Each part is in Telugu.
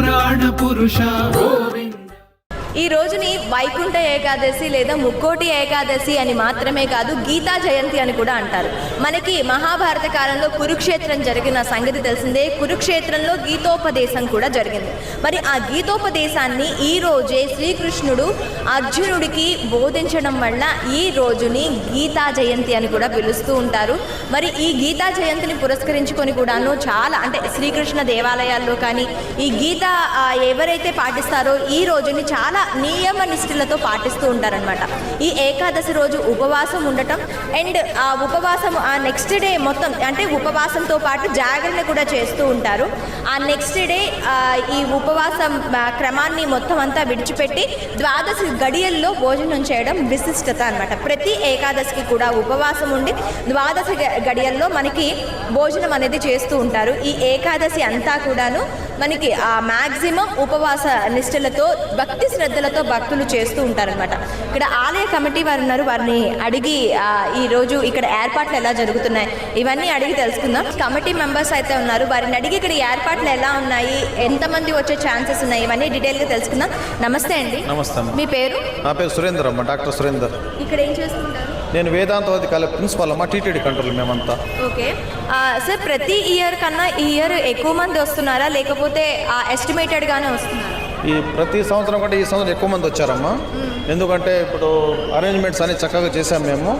పురాణ పురుష. గోవింద ఈ రోజుని వైకుంఠ ఏకాదశి లేదా ముక్కోటి ఏకాదశి అని మాత్రమే కాదు గీతా జయంతి అని కూడా అంటారు. మనకి మహాభారత కాలంలో కురుక్షేత్రం జరిగిన సంగతి తెలిసిందే. కురుక్షేత్రంలో గీతోపదేశం కూడా జరిగింది. మరి ఆ గీతోపదేశాన్ని ఈ రోజే శ్రీకృష్ణుడు అర్జునుడికి బోధించడం వల్ల ఈ రోజుని గీతా జయంతి అని కూడా పిలుస్తూ ఉంటారు. మరి ఈ గీతా జయంతిని పురస్కరించుకొని కూడాను చాలా అంటే శ్రీకృష్ణ దేవాలయాల్లో కానీ ఈ గీత ఎవరైతే పాటిస్తారో ఈ రోజుని చాలా నియమ నిష్ఠలతో పాటిస్తూ ఉంటారనమాట ఈ ఏకాదశి రోజు ఉపవాసం ఉండటం అండ్ ఆ ఉపవాసం ఆ నెక్స్ట్ డే మొత్తం అంటే ఉపవాసంతో పాటు జాగరణ కూడా చేస్తూ ఉంటారు. ఆ నెక్స్ట్ డే ఈ ఉపవాసం క్రమాన్ని మొత్తం అంతా విడిచిపెట్టి ద్వాదశి గడియల్లో భోజనం చేయడం విశిష్టత అనమాట ప్రతి ఏకాదశికి కూడా ఉపవాసం ఉండి ద్వాదశి గడియల్లో మనకి భోజనం అనేది చేస్తూ ఉంటారు. ఈ ఏకాదశి అంతా కూడాను మనకి ఆ మ్యాక్సిమం ఉపవాస నిష్ఠలతో భక్తి శ్రద్ధ శ్రద్ధలతో భక్తులు చేస్తూ ఉంటారనమాట ఇక్కడ ఆలయ కమిటీ వారు ఉన్నారు. వారిని అడిగి ఆ, ఈ రోజు ఇక్కడ ఏర్పాట్లు ఎలా జరుగుతున్నాయి? ఇవన్నీ అడిగి తెలుసుకుందాం. కమిటీ మెంబర్స్ అయితే ఉన్నారు. వారిని అడిగి ఇక్కడ ఏర్పాట్లు ఎలా ఉన్నాయి? ఎంతమంది వచ్చే ఛాన్సెస్ ఉన్నాయి? ఇవన్నీ డీటెయిల్గా తెలుసుకుందాం. నమస్తే అండి. నమస్తే. మీ పేరు? నా పేరు సురేందర్ అమ్మ డాక్టర్ సురేందర్. ఇక్కడ ఏం చేస్తుంటారు? నేను వేదాంతవాది కాలేజ్ ప్రిన్సిపాల్ అమ్మ టీటీడీ కంట్రోల్ మేమంతా. ఓకే. సార్ ప్రతి ఇయర్ కన్నా ఈ ఇయర్ ఎక్కువ మంది వస్తున్నారా? లేకపోతే ఎస్టిమేటెడ్గానే వస్తున్నారా? ఈ ప్రతి సంవత్సరం కంటే ఈ సంవత్సరం ఎక్కువ మంది వచ్చారమ్మా. ఎందుకంటే ఇప్పుడు అరేంజ్మెంట్స్ అన్ని చక్కగా చేసాం మేము.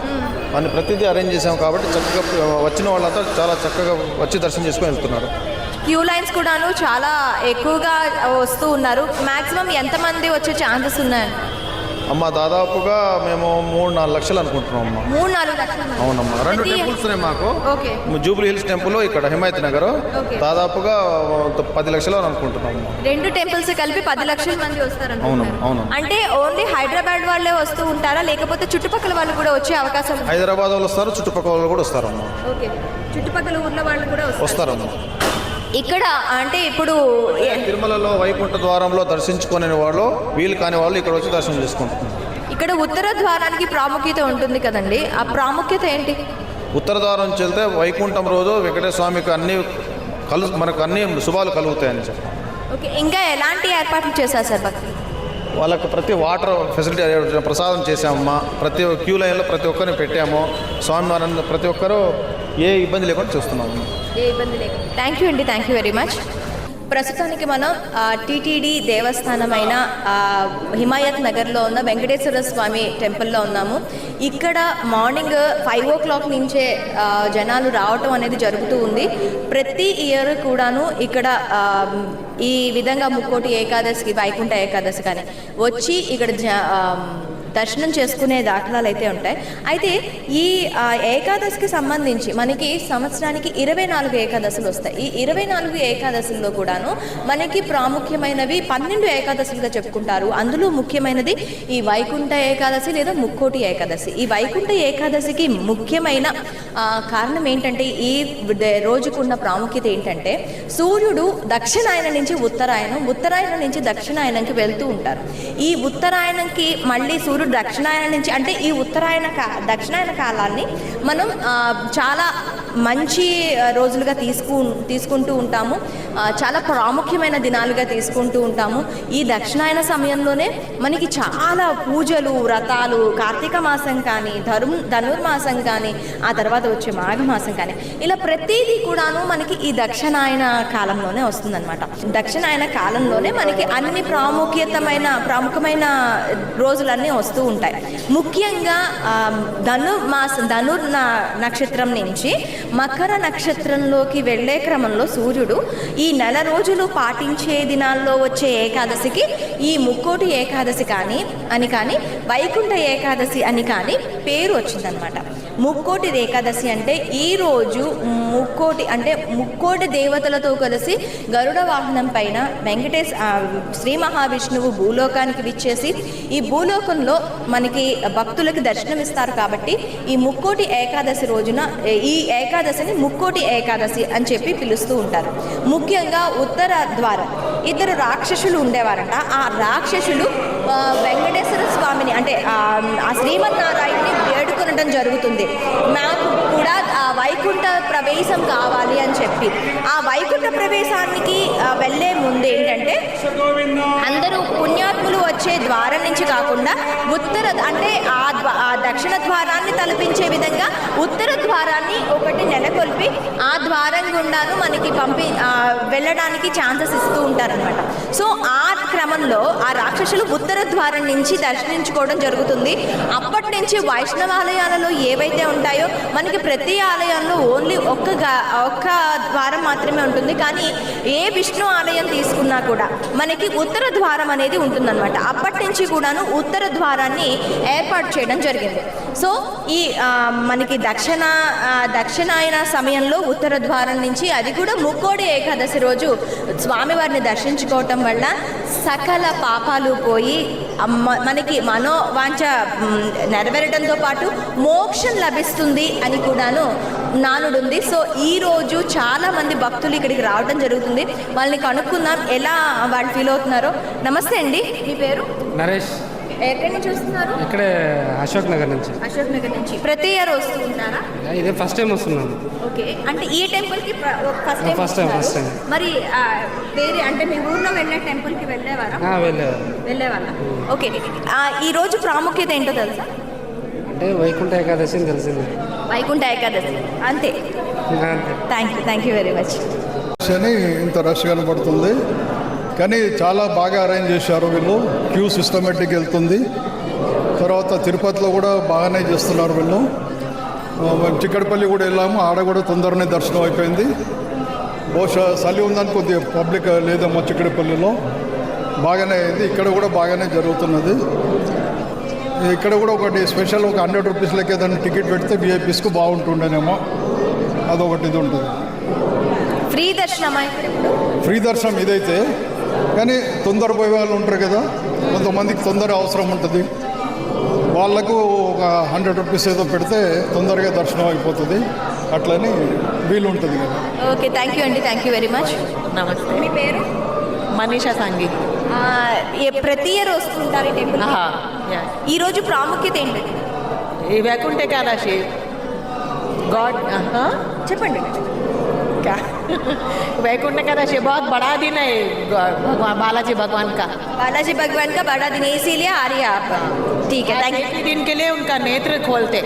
అన్ని ప్రతిదీ అరేంజ్ చేసాం కాబట్టి చక్కగా వచ్చిన వాళ్ళంతా చాలా చక్కగా వచ్చి దర్శనం చేసుకొని వెళ్తున్నారు. క్యూ లైన్స్ కూడాను చాలా ఎక్కువగా వస్తూ ఉన్నారు. మాక్సిమం ఎంతమంది వచ్చే ఛాన్సెస్ ఉన్నాయి? అమ్మ దాదాపుగా మేము మూడు నాలుగు లక్షలు అనుకుంటున్నాం అమ్మ. మూడు నాలుగు లక్షల. అవునమ్మా రెండు టెంపుల్స్ ఉన్నాయి మాకు. జూబ్లీ హిల్స్ టెంపుల్ ఇక్కడ హిమాయత్ నగర్. దాదాపుగా పది లక్షలు అని అనుకుంటున్నాం రెండు టెంపుల్స్ కలిపి పది లక్షల మంది వస్తారు అవును, అవును. అంటే ఓన్లీ హైదరాబాద్ వాళ్ళే వస్తూ ఉంటారా? లేకపోతే చుట్టుపక్కల వాళ్ళు కూడా వచ్చే అవకాశం? హైదరాబాద్ వాళ్ళు వస్తారు చుట్టుపక్కల వాళ్ళు కూడా వస్తారమ్మా. ఓకే. చుట్టుపక్కల ఊర్ల వాళ్ళు కూడా వస్తారు. వస్తారమ్మా. ఇక్కడ అంటే ఇప్పుడు తిరుమలలో వైకుంఠ ద్వారంలో దర్శించుకునే వాళ్ళు వీలు కాని వాళ్ళు ఇక్కడ వచ్చి దర్శనం చేసుకుంటున్నారు. ఇక్కడ ఉత్తర ద్వారానికి ప్రాముఖ్యత ఉంటుంది కదండి. ఆ ప్రాముఖ్యత ఏంటి? ఉత్తర ద్వారం నుంచి వెళ్తే వైకుంఠం రోజు వెంకటేశ్వర స్వామికి అన్ని కలు మనకు అన్ని శుభాలు కలుగుతాయని చెప్పి. ఓకే ఇంకా ఎలాంటి ఏర్పాట్లు చేశారు సార్ వాళ్ళకి ప్రతి వాటర్ ఫెసిలిటీ ప్రసాదం చేసామమ్మా ప్రతి క్యూ లైన్లో ప్రతి ఒక్కరిని పెట్టాము. స్వామివారిని ప్రతి ఒక్కరూ ఏ ఇబ్బంది లేకుండా చూస్తున్నాము ఏ ఇబ్బంది లేకుండా. థ్యాంక్ యూ అండి థ్యాంక్ యూ వెరీ మచ్ ప్రస్తుతానికి మనం టీటీడీ దేవస్థానమైన హిమాయత్ నగర్లో ఉన్న వెంకటేశ్వర స్వామి టెంపుల్లో ఉన్నాము. ఇక్కడ మార్నింగ్ ఫైవ్ ఓ క్లాక్ నుంచే జనాలు రావటం అనేది జరుగుతూ ఉంది. ప్రతి ఇయర్ కూడాను ఇక్కడ ఈ విధంగా ముక్కోటి ఏకాదశికి వైకుంఠ ఏకాదశి కానీ వచ్చి ఇక్కడ జ దర్శనం చేసుకునే దాఖలాలు అయితే ఉంటాయి. అయితే ఈ ఏకాదశికి సంబంధించి మనకి సంవత్సరానికి ఇరవై నాలుగు ఏకాదశులు వస్తాయి. ఈ ఇరవై నాలుగు ఏకాదశుల్లో కూడాను మనకి ప్రాముఖ్యమైనవి పన్నెండు ఏకాదశులుగా చెప్పుకుంటారు. అందులో ముఖ్యమైనది ఈ వైకుంఠ ఏకాదశి లేదా ముక్కోటి ఏకాదశి. ఈ వైకుంఠ ఏకాదశికి ముఖ్యమైన కారణం ఏంటంటే ఈ ద- రోజుకున్న ప్రాముఖ్యత ఏంటంటే సూర్యుడు దక్షిణాయన నుంచి ఉత్తరాయణం ఉత్తరాయణం నుంచి దక్షిణాయనంకి వెళ్తూ ఉంటారు. ఈ ఉత్తరాయణంకి మళ్ళీ సూర్యుడు దక్షిణాయనం నుంచి అంటే ఈ ఉత్తరాయణ కా దక్షిణాయన కాలాన్ని మనం చాలా మంచి రోజులుగా తీసుకు తీసుకుంటూ ఉంటాము. చాలా ప్రాముఖ్యమైన దినాలుగా తీసుకుంటూ ఉంటాము. ఈ దక్షిణాయన సమయంలోనే మనకి చాలా పూజలు వ్రతాలు కార్తీక మాసం కానీ ధర్మ ధనుర్మాసం కానీ ఆ తర్వాత వచ్చే మాఘమాసం కానీ ఇలా ప్రతిదీ కూడాను మనకి ఈ దక్షిణాయన కాలంలోనే వస్తుందన్నమాట. దక్షిణాయన కాలంలోనే మనకి అన్ని ప్రాముఖ్యతమైన ప్రాముఖ్యమైన రోజులన్నీ వస్తూ ఉంటాయి. ముఖ్యంగా ధనుర్మాసం ధనుర్ నక్షత్రం నుంచి మకర నక్షత్రంలోకి వెళ్ళే క్రమంలో సూర్యుడు ఈ నెల రోజులు పాటించే దినాల్లో వచ్చే ఏకాదశికి ఈ ముక్కోటి ఏకాదశి కానీ అని కానీ వైకుంఠ ఏకాదశి అని కానీ పేరు వచ్చిందనమాట ముక్కోటి ఏకాదశి అంటే ఈ రోజు ముక్కోటి అంటే ముక్కోటి దేవతలతో కలిసి గరుడ వాహనం పైన వెంకటేశ్ శ్రీ మహావిష్ణువు భూలోకానికి విచ్చేసి ఈ భూలోకంలో మనకి భక్తులకు దర్శనమిస్తారు కాబట్టి ఈ ముక్కోటి ఏకాదశి రోజున ఈ ఏకా ఏకాదశిని ముక్కోటి ఏకాదశి అని చెప్పి పిలుస్తూ ఉంటారు. ముఖ్యంగా ఉత్తర ద్వారం. ఇద్దరు రాక్షసులు ఉండేవారట. ఆ రాక్షసులు వెంకటేశ్వర స్వామిని అంటే ఆ, శ్రీమన్నారాయణని వేడుకొనడం జరుగుతుంది. నాకు కూడా ఆ వైకుంఠ ప్రవేశం కావాలి అని చెప్పి. ఆ వైకుంఠ ప్రవేశానికి వెళ్ళే ముందు ఏంటంటే అందరూ పుణ్యాత్ములు వచ్చే ద్వారం నుంచి కాకుండా ఉత్తర అంటే ఆ ఆ దక్షిణ ద్వారాన్ని తలపించే విధంగా ఉత్తర ద్వారాన్ని ఒకటి నెలకొల్పి ఆ ద్వారం గుండాను మనకి పంపి వెళ్ళడానికి ఛాన్సెస్ ఇస్తూ ఉంటారనమాట సో ఆ క్రమంలో ఆ రాక్షసులు ఉత్తర ద్వారం నుంచి దర్శించుకోవడం జరుగుతుంది. అప్పటి నుంచి వైష్ణవాలయాలలో ఏవైతే ఉంటాయో మనకి ప్రతి ఆలయంలో ఓన్లీ ఒక్క ఒక్క ద్వారం మాత్రమే ఉంటుంది. కానీ ఏ విష్ణు ఆలయం తీసుకున్నా కూడా మనకి ఉత్తర ద్వారం అనేది ఉంటుందన్నమాట. అప్పటి నుంచి కూడాను ఉత్తర ద్వారాన్ని ఏర్పాటు చేయడం జరిగింది. సో ఈ మనకి దక్షిణ దక్షిణాయన సమయంలో ఉత్తర ద్వారం నుంచి అది కూడా ముక్కోడి ఏకాదశి రోజు స్వామివారిని దర్శించుకోవటం వల్ల సకల పాపాలు పోయి మనకి మనోవాంఛ నెరవేరడంతో పాటు మోక్షం లభిస్తుంది అని కూడాను నానుడుంది సో ఈ రోజు చాలా మంది భక్తులు ఇక్కడికి రావడం జరుగుతుంది. వాళ్ళని కనుక్కుందాం ఎలా వాళ్ళు ఫీల్ అవుతున్నారో. నమస్తే అండి మీ పేరు? నరేష్. ఎక్కడి నుంచి వస్తున్నారు? ఇక్కడే అశోక్ నగర్ నుంచి. అశోక్ నగర్ నుంచి. ప్రతి ఇయర్ వస్తూ ఉంటారా? ఇదే ఫస్ట్ టైం వస్తున్నాను ఓకే. అంటే ఈ టెంపుల్కి ఫస్ట్ టైం time, వస్తున్నారు. first time. మరి ఆ, వేరే అంటే మీ ఊర్లో వెళ్ళే టెంపుల్కి వెళ్ళేవారా? ఆ, వెళ్ళారు వెళ్ళేవాళ్ళ? ఓకే. ఆ, ఈ రోజు ప్రాముఖ్యత ఏంటో తెలుసా? అంటే వైకుంఠ ఏకాదశి అని తెలిసింది. వైకుంఠ ఏకాదశి. అంతే. Thank you thank you very much అని ఇంత రష్ కనబడుతుంది కానీ చాలా బాగా అరేంజ్ చేశారు వీళ్ళు. క్యూ సిస్టమేటిక్ వెళ్తుంది. తర్వాత తిరుపతిలో కూడా బాగానే చేస్తున్నారు వీళ్ళు. చిక్కడపల్లి కూడా వెళ్ళాము. ఆడ కూడా తొందరనే దర్శనం అయిపోయింది. బహుశా చలి ఉందని కొద్దిగా పబ్లిక్ లేదమ్మా చిక్కడపల్లిలో. బాగానే అయింది. ఇక్కడ కూడా బాగానే జరుగుతున్నది. ఇక్కడ కూడా ఒకటి స్పెషల్ ఒక హండ్రెడ్ రూపీస్ లెక్క ఏదైనా టికెట్ పెడితే విఐపీస్కు బాగుంటుండేనేమో. అదొకటి ఇది ఉంటుంది. ఫ్రీ ఇప్పుడు ఫ్రీ దర్శనం ఇదైతే. కానీ తొందర పోయే వాళ్ళు ఉంటారు కదా. కొంతమందికి తొందర అవసరం ఉంటుంది. వాళ్ళకు ఒక హండ్రెడ్ రూపీస్ ఏదో పెడితే తొందరగా దర్శనం అయిపోతుంది అట్లని వీలు ఉంటుంది కదా ఓకే థ్యాంక్ యూ అండి థ్యాంక్ యూ వెరీ మచ్ నమస్తే మీ పేరు మనీషా సంఘి ఆ, ఏ- ప్రతి ఇయర్ వస్తుంటారు ఈ టెంపుల్ ఆహా, యా. ఈ రోజు ప్రాముఖ్యత ఏంటండి ఈ వైకుంఠ ఏకాదశి गॉड हाँ చెప్పండి क्या वैकुंठ एकादशी बहुत बड़ा दिन है भगवान बालाजी भगवान का बालाजी भगवान का बड़ा दिन है इसीलिए आ रही है आप ठीक है आज थैंक एक ही दिन के लिए उनका नेत्र खोलते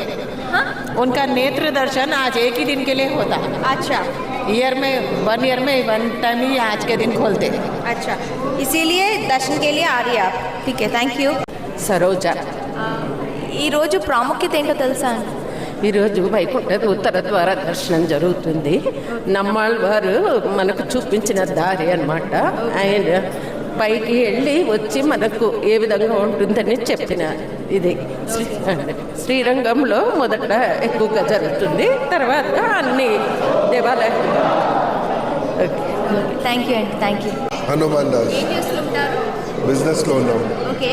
हाँ उनका नेत्र दर्शन आज एक ही दिन के लिए होता अच्छा ईयर में वन ईयर में वन टाइम ही आज के दिन खोलते अच्छा इसीलिए दर्शन के लिए आ रही है आप ठीक है థ్యాంక్ యూ సరోజ ఈరోజు ప్రాముఖ్యత ఏంటో తెలుసా ఈరోజు వైకుంఠ ఉత్తర ద్వార దర్శనం జరుగుతుంది నమ్మాళ్ళ వారు మనకు చూపించిన దారి అన్నమాట ఆయన పైకి వెళ్ళి వచ్చి మనకు ఏ విధంగా ఉంటుందని చెప్పిన ఇది. శ్రీ శ్రీరంగంలో మొదట ఎక్కువగా జరుగుతుంది. తర్వాత అన్ని దేవాలయాలు. థ్యాంక్ యూ అండి థ్యాంక్ యూ. హనుమాన్ దాస్. బిజినెస్లో ఉన్నాం. ఓకే.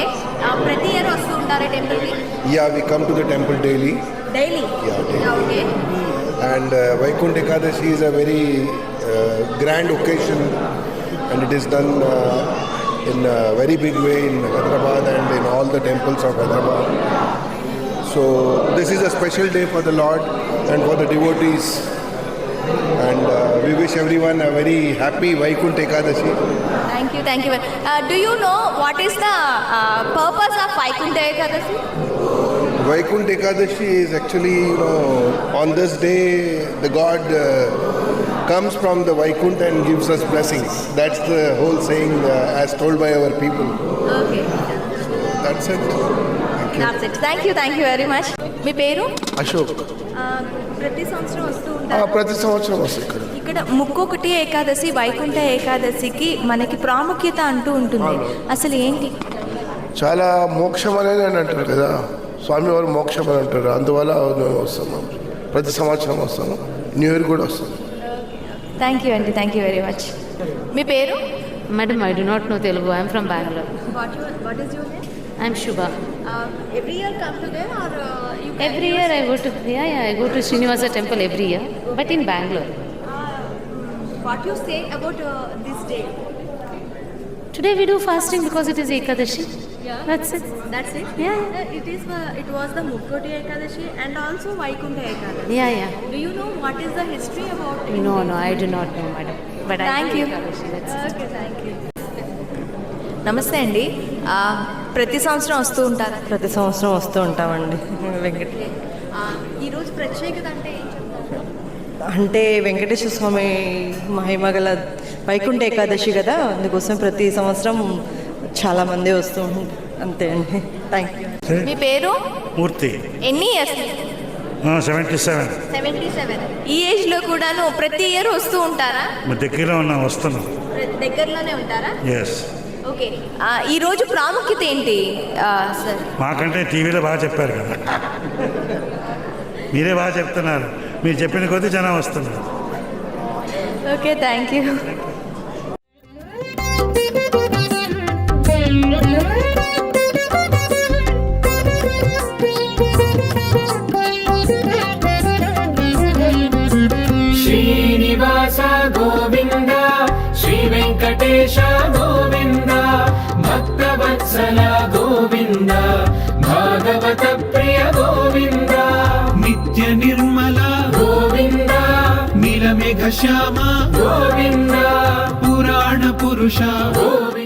ప్రతి ఇయర్ వస్తూ ఉంటారా టెంపుల్కి? Yeah we come to the temple daily. Daily? Yeah, daily. Okay. And Vaikuntha Ekadashi is a very grand occasion and it is done in a very big way in Hyderabad and in all the temples of Hyderabad. So this is a special day for the Lord and for the devotees. And uh, we wish everyone a very happy Vaikuntha Ekadashi. Thank you, thank you. Uh, do you know what is the uh, purpose of Vaikuntha Ekadashi? Vaikuntha Ekadashi is actually, you know, on this day the God uh, comes from the Vaikunt and gives us blessings. That's the whole saying uh, as told by our people. Okay That's it. Thank you. Thank you thank you very much మీ పేరు? Ashok. Uh, ప్రతి సంవత్సరం వస్తూ ఉంటారు. ప్రతి సంవత్సరం వస్తాయి ఇక్కడ. ముక్కొకటి ఏకాదశి వైకుంఠ ఏకాదశికి మనకి ప్రాముఖ్యత అంటూ ఉంటుంది. అసలు ఏంటి? చాలా మోక్షం అనేది అని అంటారు కదా. స్వామివారు మోక్షం అని అంటారు. అందువల్ల మేము వస్తున్నాం ప్రతి సంవత్సరం వస్తాము న్యూ ఇయర్ కూడా వస్తాం థ్యాంక్ యూ అండి థ్యాంక్ యూ వెరీ మచ్ మీ పేరు Madam, I do not know Telugu. I am from Bangalore. What what is your name I am Shubha. Every year come to there are you Every year I go to yeah, yeah I go to Srinivasa temple every year, but in Bangalore. What you say about this day Today we do fasting because it is Ekadashi. Yeah. That's it. That's it Yeah. It is it was the Mukkoti Ekadashi and also Vaikuntha Ekadashi Yeah, yeah. Do you know what is the history about it? No, no, I do not know, madam. But I Thank know you. Ekadashi. That's it. Okay, thank you. నమస్తే అండి ప్రతి సంవత్సరం వస్తూ ఉంటారా ప్రతి సంవత్సరం వస్తూ ఉంటామండి వెంకట ఆ, ఈరోజు ప్రత్యేకత అంటే అంటే వెంకటేశ్వర స్వామి మహిమ గల వైకుంఠ ఏకాదశి కదా అందుకోసం ప్రతి సంవత్సరం చాలామంది వస్తూ ఉంటారు. అంతే అండి. థ్యాంక్ యూ మీ పేరు? మూర్తి. ఎన్ని years? Seventy seven seventy seven ఈ ఏజ్లో కూడాను ప్రతి ఇయర్ వస్తూ ఉంటారా? మా దగ్గరలో ఉన్నాం వస్తున్నాం. దగ్గరలోనే ఉంటారా? Yes okay. ఈ రోజు ప్రాముఖ్యత ఏంటి? సార్. మాకంటే టీవీలో బాగా చెప్పారు కదా. మీరే బాగా చెప్తున్నారు. మీరు చెప్పిన కొద్దీ జనం వస్తున్నారు. Okay thank you. Venkatesha Govinda Bhaktavatsala Govinda భాగవత ప్రియ గోవింద. నిత్య నిర్మల గోవింద. నీలమేఘ శ్యామ గోవింద. పురాణ పురుష గోవింద.